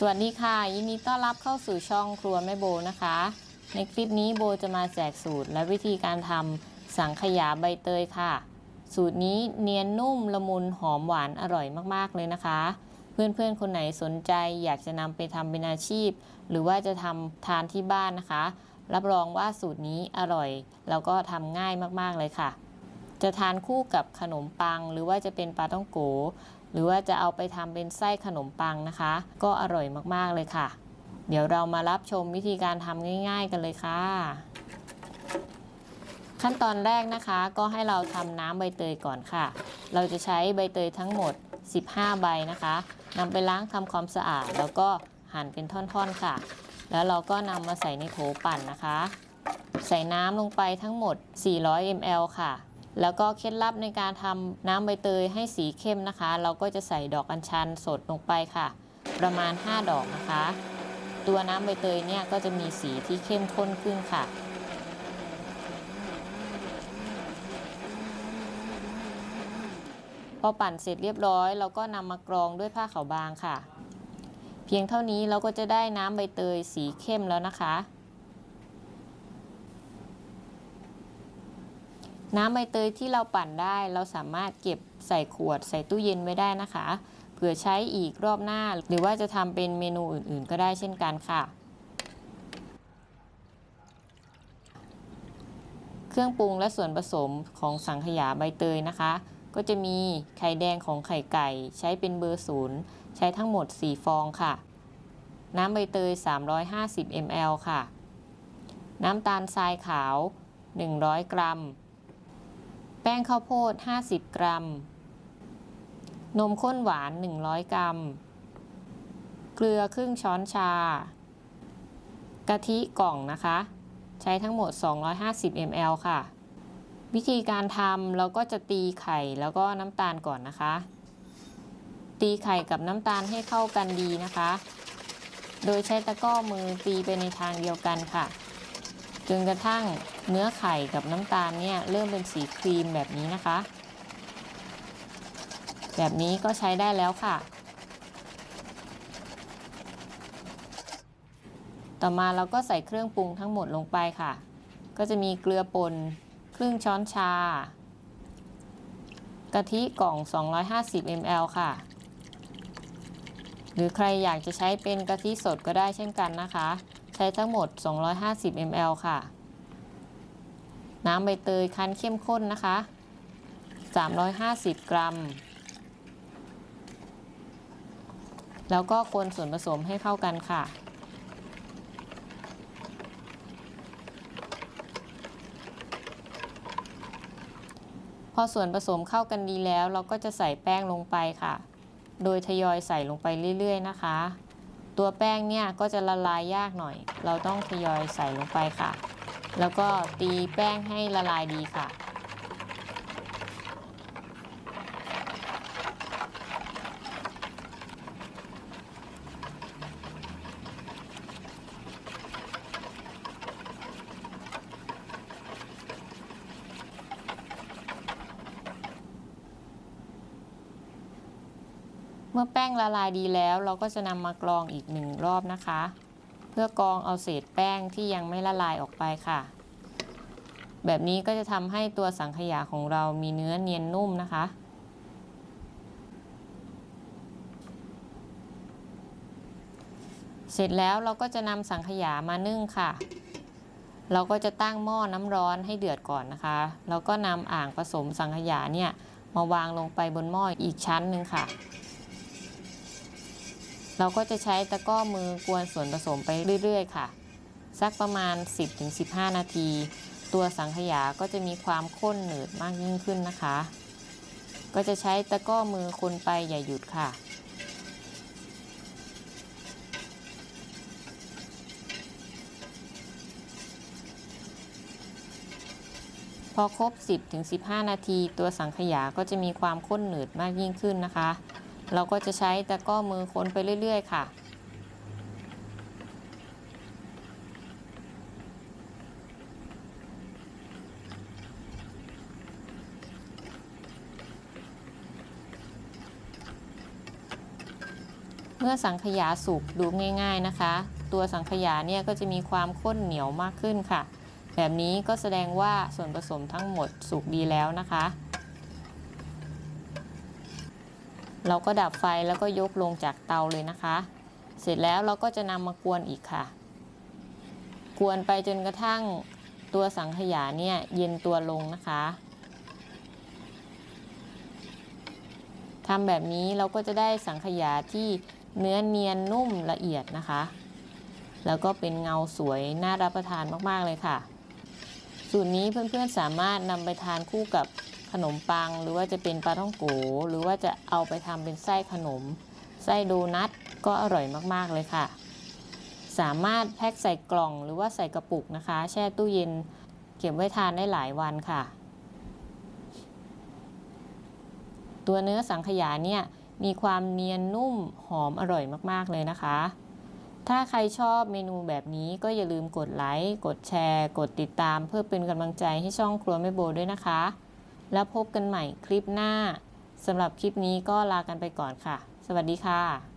สวัสดีค่ะ ยินดีต้อนรับเข้าสู่ช่องครัวแม่โบนะคะ ในคลิปนี้โบจะมาแจกสูตรและวิธีการทำสังขยาใบเตยค่ะ สูตรนี้เนียนนุ่มละมุนหอมหวานอร่อยมากๆเลยนะคะ เพื่อนๆคนไหนสนใจอยากจะนำไปทำเป็นอาชีพ หรือว่าจะทำทานที่บ้านนะคะ รับรองว่าสูตรนี้อร่อย แล้วก็ทำง่ายมากๆเลยค่ะ จะทานคู่กับขนมปัง หรือว่าจะเป็นปลาต้องโก หรือว่าจะเอาไปทำเป็นไส้ขนมปังนะคะ ก็อร่อยมากๆเลยค่ะ เดี๋ยวเรามารับชมวิธีการทำง่าย ๆ กันเลยค่ะ ขั้นตอนแรกนะคะ ก็ให้เราทำน้ำใบเตยก่อนค่ะ เราจะใช้ใบเตยทั้งหมด 15 ใบนะคะนำไปล้างทำความสะอาด แล้วก็หั่นเป็นท่อนๆค่ะ แล้วเราก็นำมาใส่ในโถปั่นนะคะ ใส่น้ำลงไปทั้งหมด 400 ml ค่ะ แล้วก็เคล็ดลับในการทำน้ำใบเตยให้สีเข้มนะคะ เราก็จะใส่ดอกอัญชันสดลงไปค่ะ ประมาณ 5 ดอกนะคะ ตัวน้ำใบเตยเนี่ยก็จะมีสีที่เข้มข้นขึ้นค่ะ พอปั่นเสร็จเรียบร้อย เราก็นำมากรองด้วยผ้าขาวบางค่ะ เพียงเท่านี้เราก็จะได้น้ำใบเตยสีเข้มแล้วนะคะ น้ำใบเตยที่เราปั่นได้ เราสามารถเก็บใส่ขวดใส่ตู้เย็นไว้ได้นะคะ เผื่อใช้อีกรอบหน้า หรือว่าจะทำเป็นเมนูอื่นๆ ก็ได้เช่นกันค่ะ เครื่องปรุงและส่วนผสมของสังขยาใบเตยนะคะ ก็จะมีไข่แดงของไข่ไก่ ใช้เป็นเบอร์ศูนย์ใช้ทั้งหมด 4 ฟองค่ะ น้ำใบเตย 350 ml ค่ะ น้ำตาลทรายขาว 100 กรัม ป้งข้าวโพด 50 กรัม นมข้นหวาน 100 กรัม เกลือครึ่งช้อนชา กะทิกล่องนะคะ ใช้ทั้งหมด 250 ml ค่ะ วิธีการทำเราก็จะตีไข่แล้วก็น้ำตาลก่อนนะคะ ตีไข่กับน้ำตาลให้เข้ากันดีนะคะ โดยใช้ตะกร้อมือตีไปในทางเดียวกันค่ะ จนกระทั่งเนื้อไข่กับน้ำตาลเนี่ยเริ่มเป็นสีครีมแบบนี้นะคะ แบบนี้ก็ใช้ได้แล้วค่ะ ต่อมาเราก็ใส่เครื่องปรุงทั้งหมดลงไปค่ะ ก็จะมีเกลือป่นครึ่งช้อนชา กะทิกล่อง 250 ml ค่ะ หรือใครอยากจะใช้เป็นกะทิสดก็ได้เช่นกันนะคะ ใช้ทั้งหมด 250 ml ค่ะ น้ำใบเตยคั้นเข้มข้นนะคะ 350 กรัม แล้วก็คนส่วนผสมให้เข้ากันค่ะพอส่วนผสมเข้ากันดีแล้ว เราก็จะใส่แป้งลงไปค่ะ โดยทยอยใส่ลงไปเรื่อย ๆ นะคะ ตัวแป้งเนี่ยก็จะละลายยากหน่อย เราต้องทยอยใส่ลงไปค่ะ แล้วก็ตีแป้งให้ละลายดีค่ะ มื่อแป้งละลายดีแล้ว เราก็จะนำมากรองอีกหนึ่งรอบนะคะ เพื่อกรองเอาเศษแป้งที่ยังไม่ละลายออกไปค่ะ แบบนี้ก็จะทำให้ตัวสังขยาของเรามีเนื้อเนียนนุ่มนะคะเสร็จแล้วเราก็จะนำสังขยามานึ่งค่ะ เราก็จะตั้งหม้อน้ำร้อนให้เดือดก่อนนะคะ แล้วก็นำอ่างผสมสังขยาเนี่ยมาวางลงไปบนหม้ออีกชั้นหนึ่งค่ะ เราก็จะใช้ตะกร้อมือกวนส่วนผสมไปเรื่อย ๆ ค่ะ สักประมาณ 10-15 นาที ตัวสังขยาก็จะมีความข้นหนืดมากยิ่งขึ้นนะคะ ก็จะใช้ตะกร้อมือคนไปอย่าหยุดค่ะพอครบ 10-15 นาที ตัวสังขยาก็จะมีความข้นหนืดมากยิ่งขึ้นนะคะ เราก็จะใช้ตะก้อมือคนไปเรื่อย ๆ ค่ะ เมื่อสังขยาสุกดูง่าย ๆนะคะ ตัวสังขยาเนี่ยก็จะมีความข้นเหนียวมากขึ้นค่ะ แบบนี้ก็แสดงว่าส่วนผสมทั้งหมดสุกดีแล้วนะคะ เราก็ดับไฟแล้วก็ยกลงจากเตาเลยนะคะ เสร็จแล้วเราก็จะนำมากวนอีกค่ะ กวนไปจนกระทั่งตัวสังขยาเนี่ยเย็นตัวลงนะคะทำแบบนี้เราก็จะได้สังขยาที่เนื้อเนียนนุ่มละเอียดนะคะ แล้วก็เป็นเงาสวยน่ารับประทานมากๆเลยค่ะ สูตรนี้เพื่อนๆสามารถนำไปทานคู่กับ ขนมปัง หรือว่าจะเป็นปลาท่องโกหรือว่าจะเอาไปทำเป็นไส้ขนม ไส้โดนัทก็อร่อยมากๆเลยค่ะ สามารถแพ็คใส่กล่องหรือว่าใส่กระปุกนะคะ แช่ตู้เย็นเก็บไว้ทานได้หลายวันค่ะ ตัวเนื้อสังขยาเนี่ยมีความเนียนนุ่มหอมอร่อยมากๆเลยนะคะ ถ้าใครชอบเมนูแบบนี้ก็อย่าลืมกดไลค์ กดแชร์ กดติดตามเพื่อเป็นกำลังใจให้ช่องครัวแม่โบด้วยนะคะ แล้วพบกันใหม่คลิปหน้าสำหรับคลิปนี้ก็ลากันไปก่อนค่ะ สวัสดีค่ะ